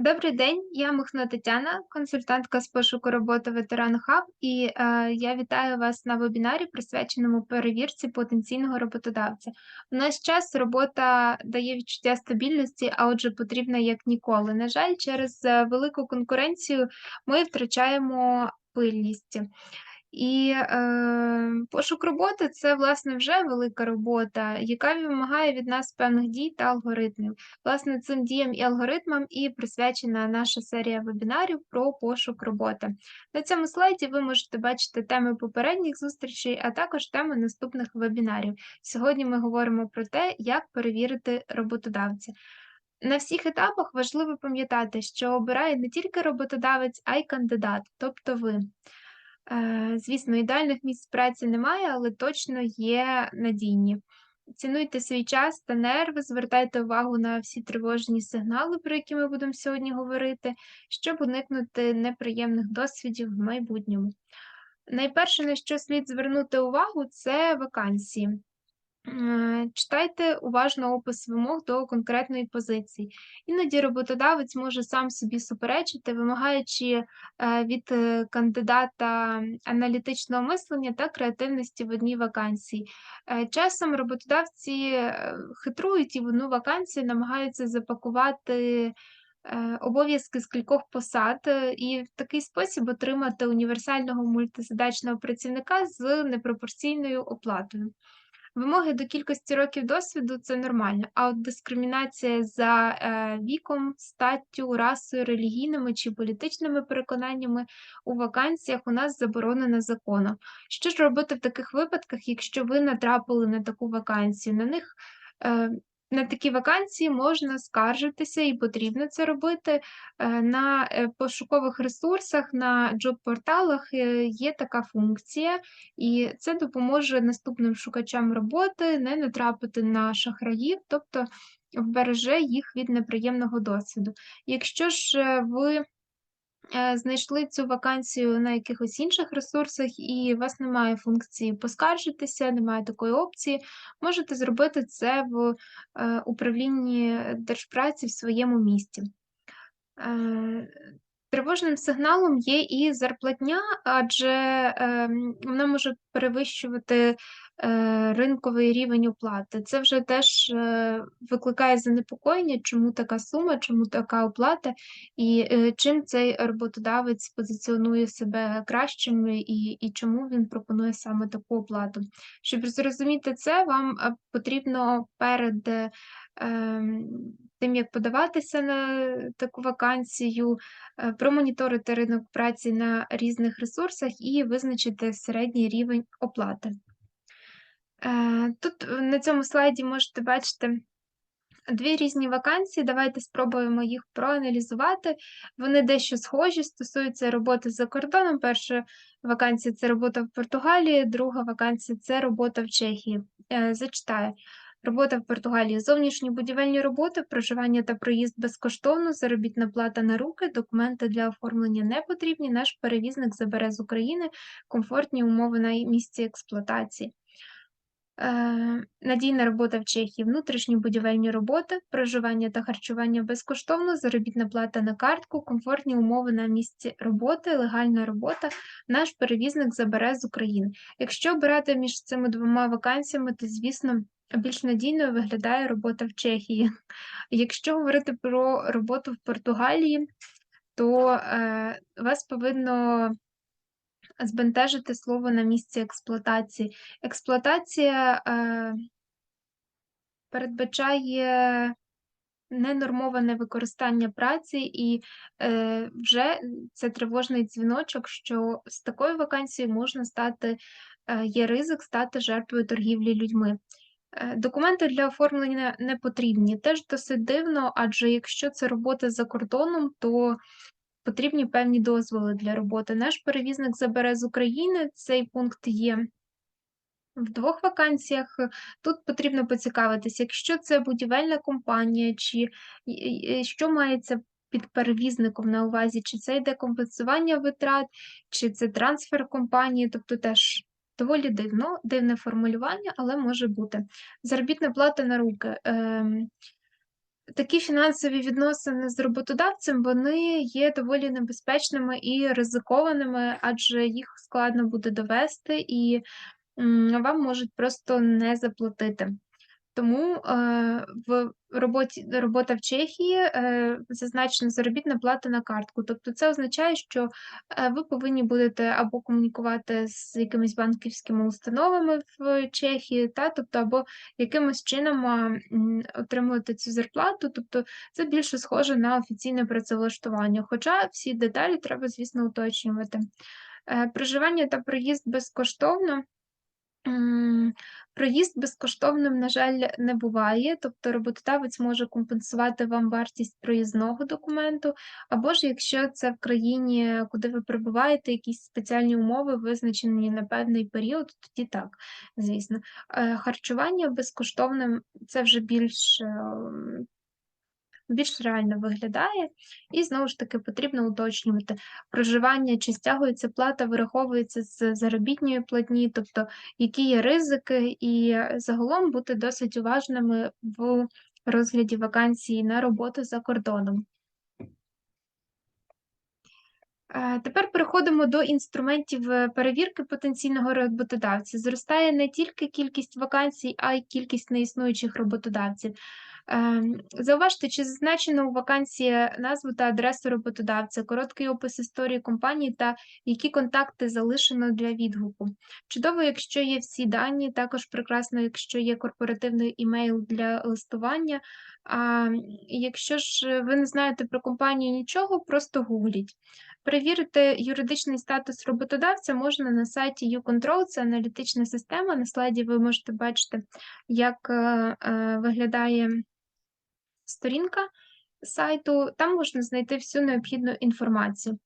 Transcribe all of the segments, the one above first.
Добрий день, я Михно Тетяна, консультантка з пошуку роботи ветеран Хаб, і е, я вітаю вас на вебінарі, присвяченому перевірці потенційного роботодавця. У нас час робота дає відчуття стабільності, а отже, потрібна як ніколи. На жаль, через е, велику конкуренцію ми втрачаємо пильність. І е, пошук роботи це, власне, вже велика робота, яка вимагає від нас певних дій та алгоритмів. Власне, цим діям і алгоритмам і присвячена наша серія вебінарів про пошук роботи. На цьому слайді ви можете бачити теми попередніх зустрічей, а також теми наступних вебінарів. Сьогодні ми говоримо про те, як перевірити роботодавця. На всіх етапах важливо пам'ятати, що обирає не тільки роботодавець, а й кандидат, тобто ви. Е, звісно, ідеальних місць праці немає, але точно є надійні. Цінуйте свій час та нерви, звертайте увагу на всі тривожні сигнали, про які ми будемо сьогодні говорити, щоб уникнути неприємних досвідів в майбутньому. Найперше, на що слід звернути увагу, це вакансії. Читайте уважно опис вимог до конкретної позиції. Іноді роботодавець може сам собі суперечити, вимагаючи е, від е, кандидата аналітичного мислення та креативності в одній вакансії. Е, часом роботодавці хитрують і в одну вакансію намагаються запакувати обов'язки з кількох посад і в такий спосіб отримати універсального мультизадачного працівника з непропорційною оплатою. Вимоги до кількості років досвіду це нормально, а от дискримінація за е, віком, статтю, расою, релігійними чи політичними переконаннями у вакансіях у нас заборонена законом. Що ж робити в таких випадках, якщо ви натрапили на таку вакансію? На них е, на такі вакансії можна скаржитися і потрібно це робити. Е, на е, пошукових ресурсах, на джоб-порталах е, є така функція, і це допоможе наступним шукачам роботи не натрапити на шахраїв, тобто вбереже їх від неприємного досвіду. Якщо ж ви знайшли цю вакансію на якихось інших ресурсах, і у вас немає функції поскаржитися, немає такої опції, можете зробити це в е, управлінні держпраці в своєму місті. Е, тривожним сигналом є і зарплатня, адже ем, вона може перевищувати Е, ринковий рівень оплати. Це вже теж е, викликає занепокоєння, чому така сума, чому така оплата, і е, чим цей роботодавець позиціонує себе кращим, і, і чому він пропонує саме таку оплату. Щоб зрозуміти це, вам потрібно перед. Ем, тим, як подаватися на таку вакансію, промоніторити ринок праці на різних ресурсах і визначити середній рівень оплати. Тут е, на цьому слайді можете бачити дві різні вакансії. Давайте спробуємо їх проаналізувати. Вони дещо схожі, стосуються роботи за кордоном. Перша вакансія це робота в Португалії, друга вакансія це робота в Чехії. Е, зачитаю. Робота в Португалії, зовнішні будівельні роботи, проживання та проїзд безкоштовно, заробітна плата на руки, документи для оформлення не потрібні. Наш перевізник забере з України комфортні умови на місці експлуатації. Е, надійна робота в Чехії, внутрішні будівельні роботи, проживання та харчування безкоштовно, заробітна плата на картку, комфортні умови на місці роботи, легальна робота. Наш перевізник забере з України. Якщо обирати між цими двома вакансіями, то, звісно, більш надійною виглядає робота в Чехії. Якщо говорити про роботу в Португалії, то е, вас повинно збентежити слово на місці експлуатації. Експлуатація е, передбачає ненормоване використання праці, і е, вже це тривожний дзвіночок, що з такою вакансією можна стати, е, є ризик стати жертвою торгівлі людьми. Е, документи для оформлення не потрібні. Теж досить дивно, адже якщо це робота за кордоном, то потрібні певні дозволи для роботи. Наш перевізник забере з України. Цей пункт є в двох вакансіях. Тут потрібно поцікавитися, якщо це будівельна компанія, чи що мається під перевізником на увазі, чи це йде компенсування витрат, чи це трансфер компанії, тобто теж. Доволі дивно, дивне формулювання, але може бути. Заробітна плата на руки. Такі фінансові відносини з роботодавцем, вони є доволі небезпечними і ризикованими, адже їх складно буде довести, і, вам можуть просто не заплатити. Тому, е, в роботі робота в Чехії, е, зазначена заробітна плата на картку. Тобто це означає, що, е, ви повинні будете або комунікувати з якимись банківськими установами в Чехії, та, тобто, або якимось чином, отримувати цю зарплату. Тобто це більше схоже на офіційне працевлаштування, хоча всі деталі треба, звісно, уточнювати. Е, проживання та проїзд безкоштовно. Проїзд безкоштовним, на жаль, не буває, тобто роботодавець може компенсувати вам вартість проїзного документу, або ж якщо це в країні, куди ви прибуваєте, якісь спеціальні умови визначені на певний період, тоді так, звісно. Е, харчування безкоштовним це вже більш, ем, більш реально виглядає. І знову ж таки потрібно уточнювати, проживання чи стягується плата, вираховується з заробітної платні, тобто які є ризики, і загалом бути досить уважними в розгляді вакансій на роботу за кордоном. Е, тепер переходимо до інструментів е, перевірки потенційного роботодавця. Зростає не тільки кількість вакансій, а й кількість неіснуючих роботодавців. Ем, зауважте, чи зазначено у вакансії назву та адресу роботодавця, короткий опис історії компанії та які контакти залишено для відгуку. Чудово, якщо є всі дані, також прекрасно, якщо є корпоративний імейл для листування. А якщо ж ви не знаєте про компанію нічого, просто гугліть. Перевірити юридичний статус роботодавця можна на сайті YouControl, це аналітична система. На слайді ви можете бачити, як е, е, виглядає сторінка сайту. Там можна знайти всю необхідну інформацію.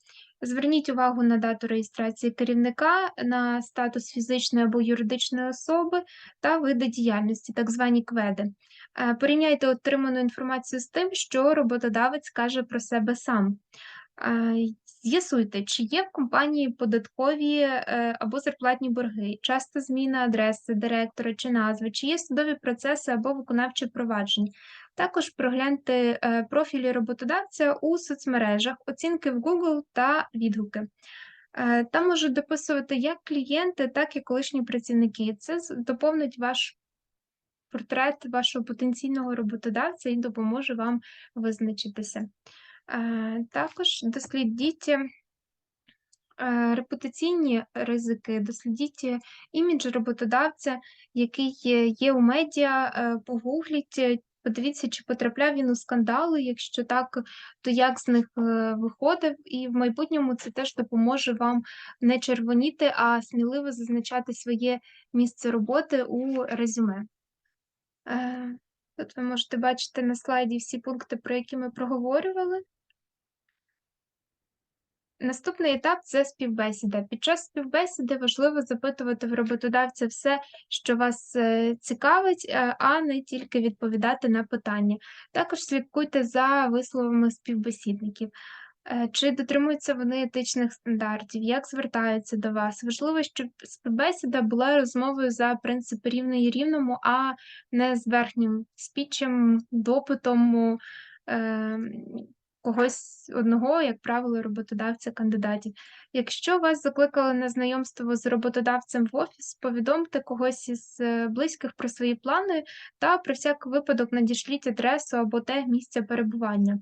Зверніть увагу на дату реєстрації керівника, на статус фізичної або юридичної особи та види діяльності, так звані кведи. Е, порівняйте отриману інформацію з тим, що роботодавець каже про себе сам. З'ясуйте, чи є в компанії податкові е, або зарплатні борги, часто зміна адреси директора чи назви, чи є судові процеси або виконавче провадження. Також прогляньте е, профілі роботодавця у соцмережах, оцінки в Google та відгуки. Е, там можуть дописувати як клієнти, так і колишні працівники. Це доповнить ваш портрет вашого потенційного роботодавця і допоможе вам визначитися. Е, також дослідіть репутаційні ризики, дослідіть імідж роботодавця, який є у медіа, погугліть, подивіться, чи потрапляв він у скандали. Якщо так, то як з них виходив, і в майбутньому це теж допоможе вам не червоніти, а сміливо зазначати своє місце роботи у резюме. Тут ви можете бачити на слайді всі пункти, про які ми проговорювали. Наступний етап це співбесіда. Під час співбесіди важливо запитувати в роботодавця все, що вас е, цікавить, е, а не тільки відповідати на питання. Також слідкуйте за висловами співбесідників. Е, чи дотримуються вони етичних стандартів, як звертаються до вас? Важливо, щоб співбесіда була розмовою за принципи рівний рівному, а не з верхнім спічем, допитом, когось одного, як правило, роботодавця кандидатів. Якщо вас закликали на знайомство з роботодавцем в офіс, повідомте когось із е, близьких про свої плани та про всяк випадок надішліть адресу або те місця перебування.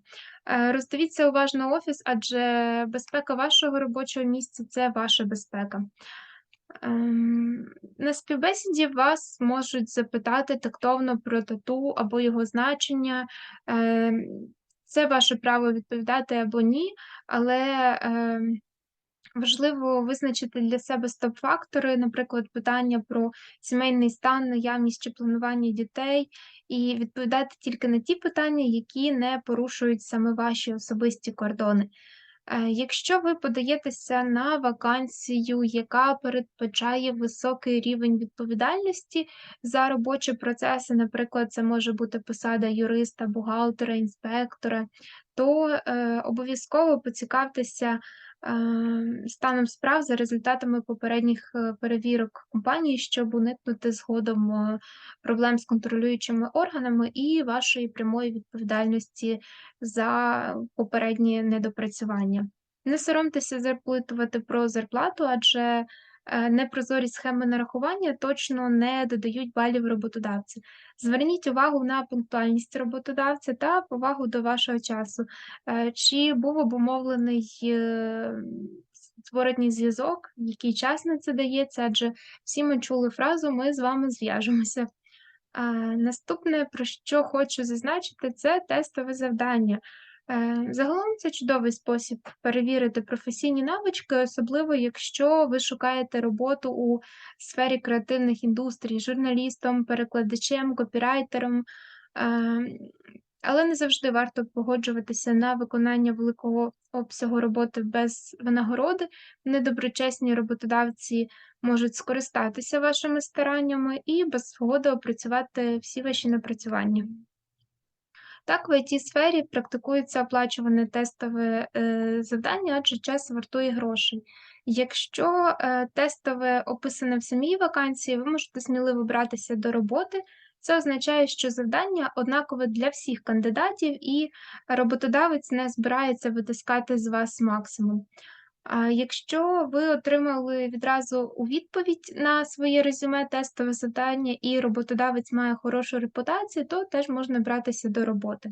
Е, роздивіться уважно офіс, адже безпека вашого робочого місця це ваша безпека. Ем, на співбесіді вас можуть запитати тактовно про тату або його значення. Це ваше право відповідати або ні, але е, важливо визначити для себе стоп-фактори, наприклад, питання про сімейний стан, наявність чи планування дітей, і відповідати тільки на ті питання, які не порушують саме ваші особисті кордони. Е, якщо ви подаєтеся на вакансію, яка передбачає високий рівень відповідальності за робочі процеси, наприклад, це може бути посада юриста, бухгалтера, інспектора, то е, обов'язково поцікавтеся станом справ за результатами попередніх, е, перевірок компанії, щоб уникнути згодом, е, проблем з контролюючими органами і вашої прямої відповідальності за попередні недопрацювання. Не соромтеся запитувати про зарплату, адже, непрозорі схеми нарахування точно не додають балів роботодавцю. Зверніть увагу на пунктуальність роботодавця та повагу до вашого часу. Е, чи був обумовлений, е, зворотній зв'язок, який час на це дається, адже всі ми чули фразу "ми з вами зв'яжемося". Наступне, про що хочу зазначити, це тестове завдання. Е, загалом це чудовий спосіб перевірити професійні навички, особливо якщо ви шукаєте роботу у сфері креативних індустрій, журналістом, перекладачем, копірайтером. Ем, але не завжди варто погоджуватися на виконання великого обсягу роботи без винагороди. Недоброчесні роботодавці можуть скористатися вашими стараннями і без згоди опрацювати всі ваші напрацювання. Так, в ІТ-сфері практикується оплачуване тестове е, завдання, адже час вартує грошей. Якщо е, тестове описане в самій вакансії, ви можете сміливо братися до роботи. Це означає, що завдання однакове для всіх кандидатів, і роботодавець не збирається витискати з вас максимум. Якщо ви отримали відразу у відповідь на своє резюме тестове завдання і роботодавець має хорошу репутацію, то теж можна братися до роботи.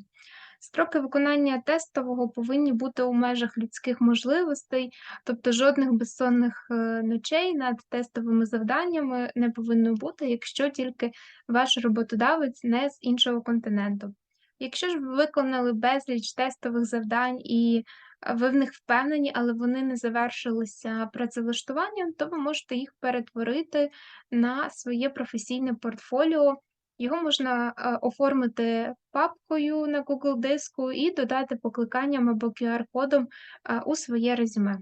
Строки виконання тестового повинні бути у межах людських можливостей, тобто жодних безсонних е, ночей над тестовими завданнями не повинно бути, якщо тільки ваш роботодавець не з іншого континенту. Якщо ж ви виконали безліч тестових завдань і ви в них впевнені, але вони не завершилися працевлаштуванням, то ви можете їх перетворити на своє професійне портфоліо. Його можна е, оформити папкою на Google диску і додати покликанням або QR-кодом е, у своє резюме.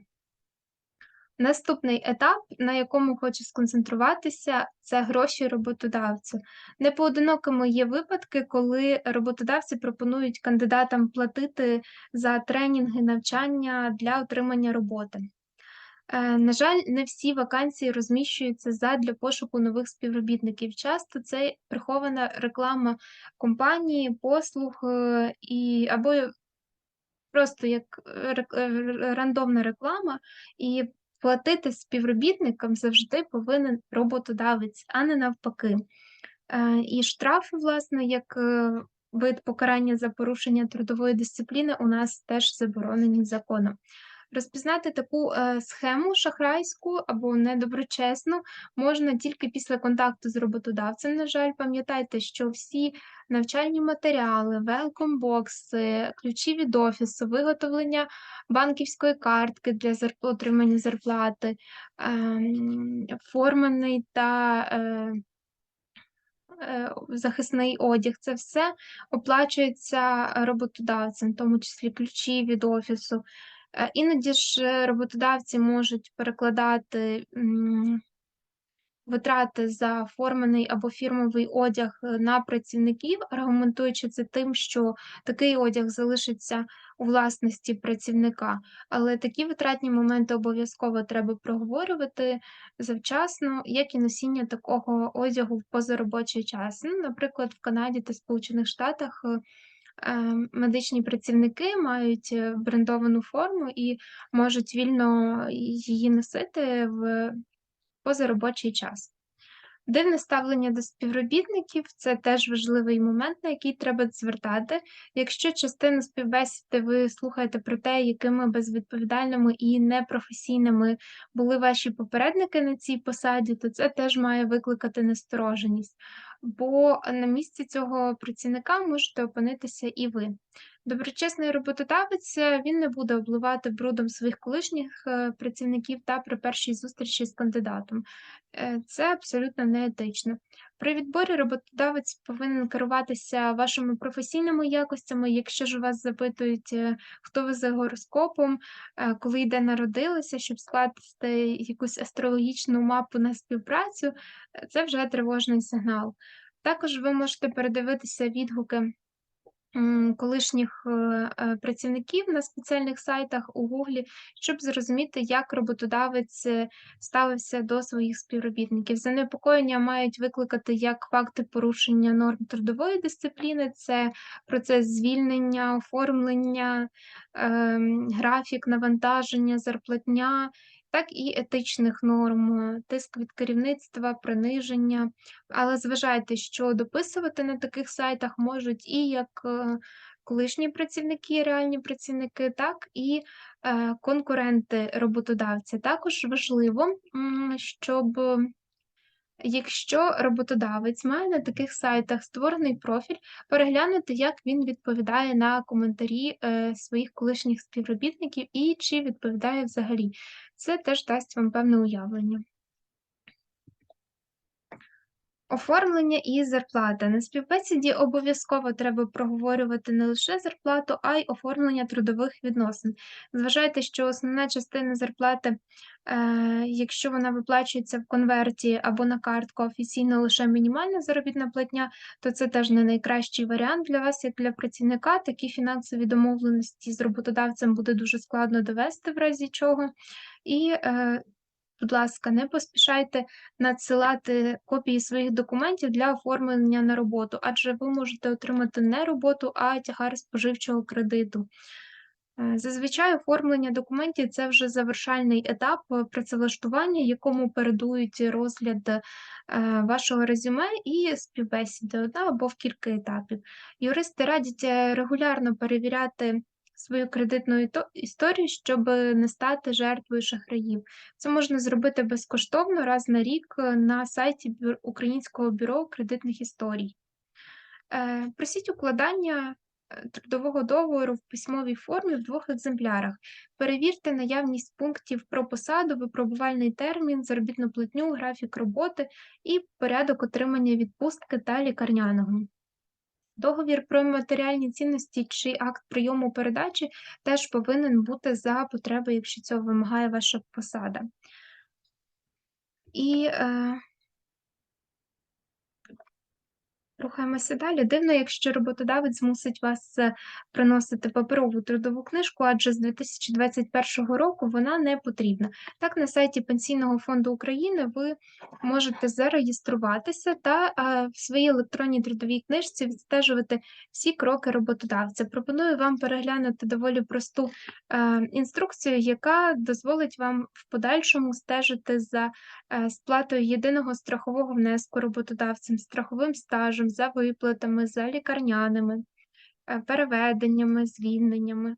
Наступний етап, на якому хочу сконцентруватися, це гроші роботодавцю. Непоодинокими є випадки, коли роботодавці пропонують кандидатам платити за тренінги, навчання для отримання роботи. Е, на жаль, не всі вакансії розміщуються задля пошуку нових співробітників. Часто це прихована реклама компанії, послуг е, і або просто як е, рандомна реклама, і Платити співробітникам завжди повинен роботодавець, а не навпаки. Е, і штрафи, власне, як е, вид покарання за порушення трудової дисципліни, у нас теж заборонені законом. Розпізнати таку е, схему шахрайську або недоброчесну можна тільки після контакту з роботодавцем. На жаль, пам'ятайте, що всі навчальні матеріали, велкомбокси, ключі від офісу, виготовлення банківської картки для отримання зарплати, ем, формений та е, е, захисний одяг це все оплачується роботодавцем, в тому числі ключі від офісу. Е, іноді ж е, роботодавці можуть перекладати витрати за формений або фірмовий одяг е, на працівників, аргументуючи це тим, що такий одяг залишиться у власності працівника. Але такі витратні моменти обов'язково треба проговорювати завчасно, як і носіння такого одягу в позаробочий час. Ну, Наприклад, в Канаді та Сполучених Штатах. Ем, медичні працівники мають е, брендовану форму і можуть вільно її носити в позаробочий час. Дивне ставлення до співробітників це теж важливий момент, на який треба звертати. Якщо частину співбесіди ви слухаєте про те, якими безвідповідальними і непрофесійними були ваші попередники на цій посаді, то це теж має викликати настороженість бо на місці цього працівника можете опинитися і ви. Доброчесний роботодавець е, він не буде обливати брудом своїх колишніх е, працівників та при першій зустрічі з кандидатом. Е, це абсолютно неетично. При відборі роботодавець повинен керуватися вашими професійними якостями. Якщо ж вас запитують, хто ви за гороскопом, коли йде народилися, щоб скласти якусь астрологічну мапу на співпрацю, це вже тривожний сигнал. Також ви можете передивитися відгуки колишніх, е, е, працівників на спеціальних сайтах у Гуглі, щоб зрозуміти, як роботодавець, е, ставився до своїх співробітників. Занепокоєння мають викликати як факти порушення норм трудової дисципліни, це процес звільнення, оформлення, ем, графік навантаження, зарплатня, так і етичних норм, тиск від керівництва, приниження. Але зважайте, що дописувати на таких сайтах можуть і як, е, колишні працівники, реальні працівники, так і, е, конкуренти роботодавця. Також важливо, щоб якщо роботодавець має на таких сайтах створений профіль, переглянути, як він відповідає на коментарі, е, своїх колишніх співробітників і чи відповідає взагалі. Це теж дасть вам певне уявлення. Оформлення і зарплата. На співбесіді обов'язково треба проговорювати не лише зарплату, а й оформлення трудових відносин. Зважайте, що основна частина зарплати, е, якщо вона виплачується в конверті або на картку, офіційно лише мінімальна заробітна платня, то це теж не найкращий варіант для вас, як для працівника. Такі фінансові домовленості з роботодавцем буде дуже складно довести, в разі чого. І е, Будь ласка, не поспішайте надсилати копії своїх документів для оформлення на роботу, адже ви можете отримати не роботу, а тягар споживчого кредиту. Е, Зазвичай оформлення документів це вже завершальний етап е, працевлаштування, якому передують розгляд е, вашого резюме і співбесіди одна або в кілька етапів. Юристи радять регулярно перевіряти свою кредитну історію, щоб не стати жертвою шахраїв. Це можна зробити безкоштовно раз на рік е, на сайті Українського бюро кредитних історій. Е, Просіть укладання е, трудового договору в письмовій формі в двох екземплярах. Перевірте наявність пунктів про посаду, випробувальний термін, заробітну платню, графік роботи і порядок отримання відпустки та лікарняного. Договір про матеріальні цінності чи акт прийому передачі теж повинен бути за потреби, якщо цього вимагає ваша посада. І е, рухаємося далі. Дивно, якщо роботодавець змусить вас е, приносити паперову трудову книжку, адже з 2021 року вона не потрібна. Так, на сайті Пенсійного фонду України ви можете зареєструватися та е, в своїй електронній трудовій книжці відстежувати всі кроки роботодавця. Пропоную вам переглянути доволі просту е, інструкцію, яка дозволить вам в подальшому стежити за сплатою єдиного страхового внеску роботодавцем, страховим стажем, за виплатами, за лікарняними, е, переведеннями, звільненнями.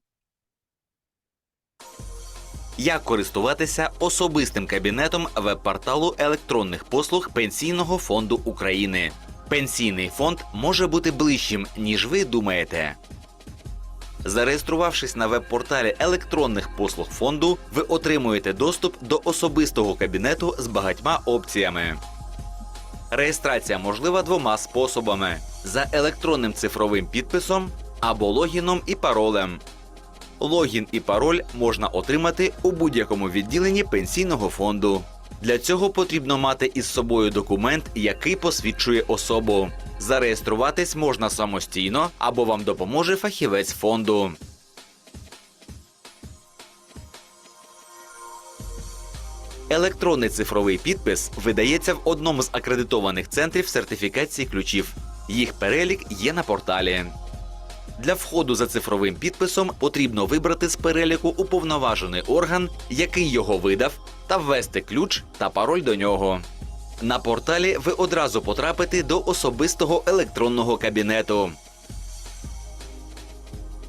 Як користуватися особистим кабінетом веб-порталу електронних послуг Пенсійного фонду України? Пенсійний фонд може бути ближчим, ніж ви думаєте. Зареєструвавшись на веб-порталі електронних послуг фонду, ви отримуєте доступ до особистого кабінету з багатьма опціями. Реєстрація можлива двома способами: за електронним цифровим підписом або логіном і паролем. Логін і пароль можна отримати у будь-якому відділенні пенсійного фонду. Для цього потрібно мати із собою документ, який посвідчує особу. Зареєструватись можна самостійно або вам допоможе фахівець фонду. Електронний цифровий підпис видається в одному з акредитованих центрів сертифікації ключів. Їх перелік є на порталі. Для входу за цифровим підписом потрібно вибрати з переліку уповноважений орган, який його видав, та ввести ключ та пароль до нього. На порталі ви одразу потрапите до особистого електронного кабінету.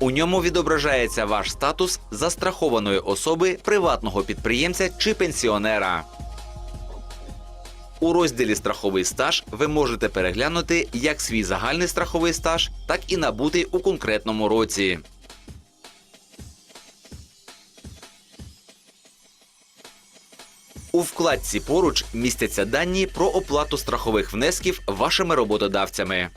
У ньому відображається ваш статус застрахованої особи, приватного підприємця чи пенсіонера. У розділі Страховий стаж ви можете переглянути як свій загальний страховий стаж, так і набутий у конкретному році. У вкладці поруч містяться дані про оплату страхових внесків вашими роботодавцями.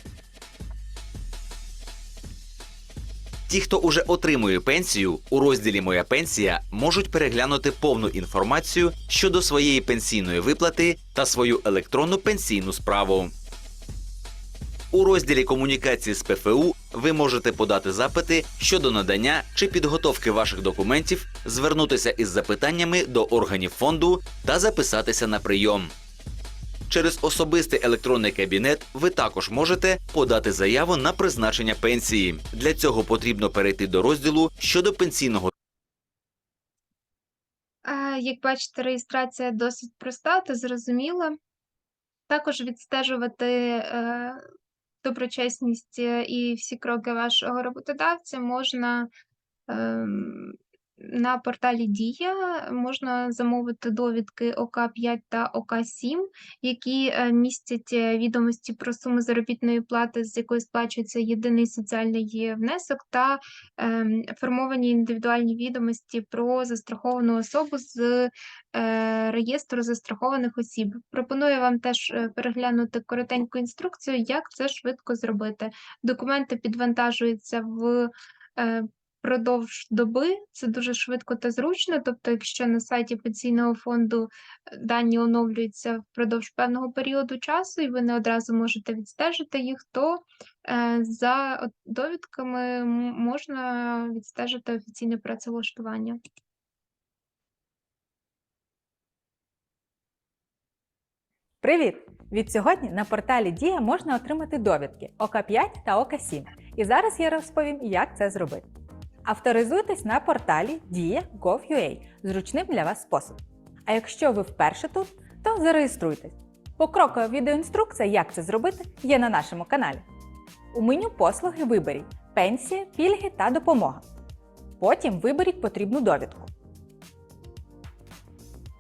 Ті, хто уже отримує пенсію, у розділі Моя пенсія можуть переглянути повну інформацію щодо своєї пенсійної виплати та свою електронну пенсійну справу. У розділі комунікації з ПФУ ви можете подати запити щодо надання чи підготовки ваших документів, звернутися із запитаннями до органів фонду та записатися на прийом. Через особистий електронний кабінет ви також можете подати заяву на призначення пенсії. Для цього потрібно перейти до розділу щодо пенсійного Як бачите, реєстрація досить проста та зрозуміла. Також відстежувати е, доброчесність е, і всі кроки вашого роботодавця можна ем, на порталі Дія. Можна замовити довідки ОК5 та ОК7, які е, містять е, відомості про суму заробітної плати, з якої сплачується єдиний соціальний внесок, та ем, формовані індивідуальні відомості про застраховану особу з е, реєстру застрахованих осіб. Пропоную вам теж переглянути коротеньку інструкцію, як це швидко зробити. Документи підвантажуються в е, Продовж доби це дуже швидко та зручно. Тобто, якщо на сайті пенсійного фонду е, дані оновлюються впродовж певного періоду часу, і ви не одразу можете відстежити їх, то е, за довідками можна відстежити офіційне працевлаштування. Привіт! Від сьогодні на порталі Дія можна отримати довідки ОК5 та ОК7. І зараз я розповім, як це зробити. Авторизуйтесь на порталі Dія.gov.ua зручним для вас способом. А якщо ви вперше тут, то зареєструйтесь. Покрокова відеоінструкція, як це зробити, є на нашому каналі. У меню послуги виберіть пенсія, пільги та допомога. Потім виберіть потрібну довідку.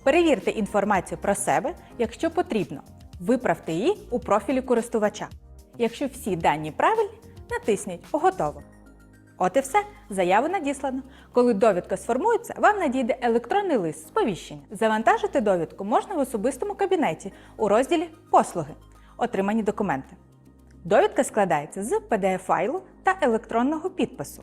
Перевірте інформацію про себе, якщо потрібно. Виправте її у профілі користувача. Якщо всі дані правильні, натисніть Готово. От і все, заяву надіслано. Коли довідка сформується, вам надійде електронний лист сповіщення. Завантажити довідку можна в особистому кабінеті у розділі Послуги. Отримані документи. Довідка складається з PDF-файлу та електронного підпису.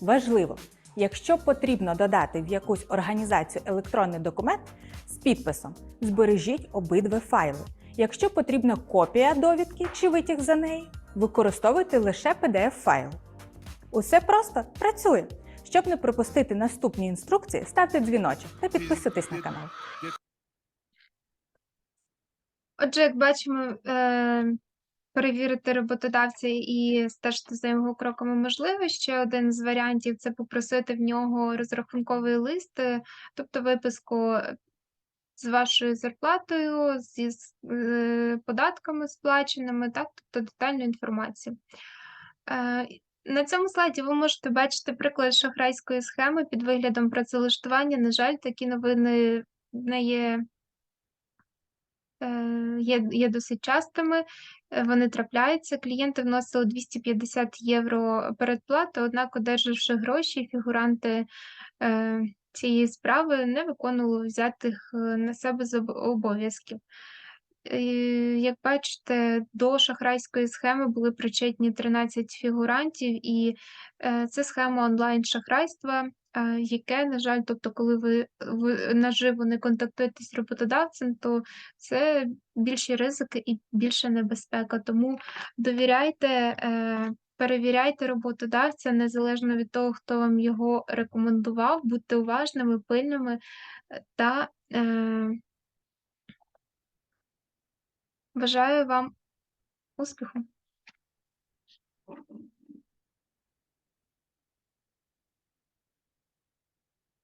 Важливо, якщо потрібно додати в якусь організацію електронний документ з підписом, збережіть обидва файли. Якщо потрібна копія довідки чи витяг за неї, використовуйте лише PDF-файл. Усе просто працює. Щоб не пропустити наступні інструкції, ставте дзвіночок та підписуйтесь на канал. Отже, як бачимо, е, перевірити роботодавця і стежити за його кроками можливо. Ще один з варіантів це попросити в нього розрахунковий лист, е, тобто виписку з вашою зарплатою, зі е, податками сплаченими, так, тобто детальну інформацію. На цьому слайді ви можете бачити приклад шахрайської схеми під виглядом працевлаштування. На жаль, такі новини не є е, є, є досить частими, е, вони трапляються. Клієнти вносили 250 євро передплати, однак, одержавши гроші, фігуранти е, цієї справи не виконували взятих на себе обов'язків. Як бачите, до шахрайської схеми були причетні 13 фігурантів, і е, це схема онлайн-шахрайства, е, яке, на жаль, тобто, коли ви, наживо не контактуєте з роботодавцем, то це більші ризики і більша небезпека. Тому довіряйте, е, перевіряйте роботодавця незалежно від того, хто вам його рекомендував, будьте уважними, пильними та бажаю вам успіху.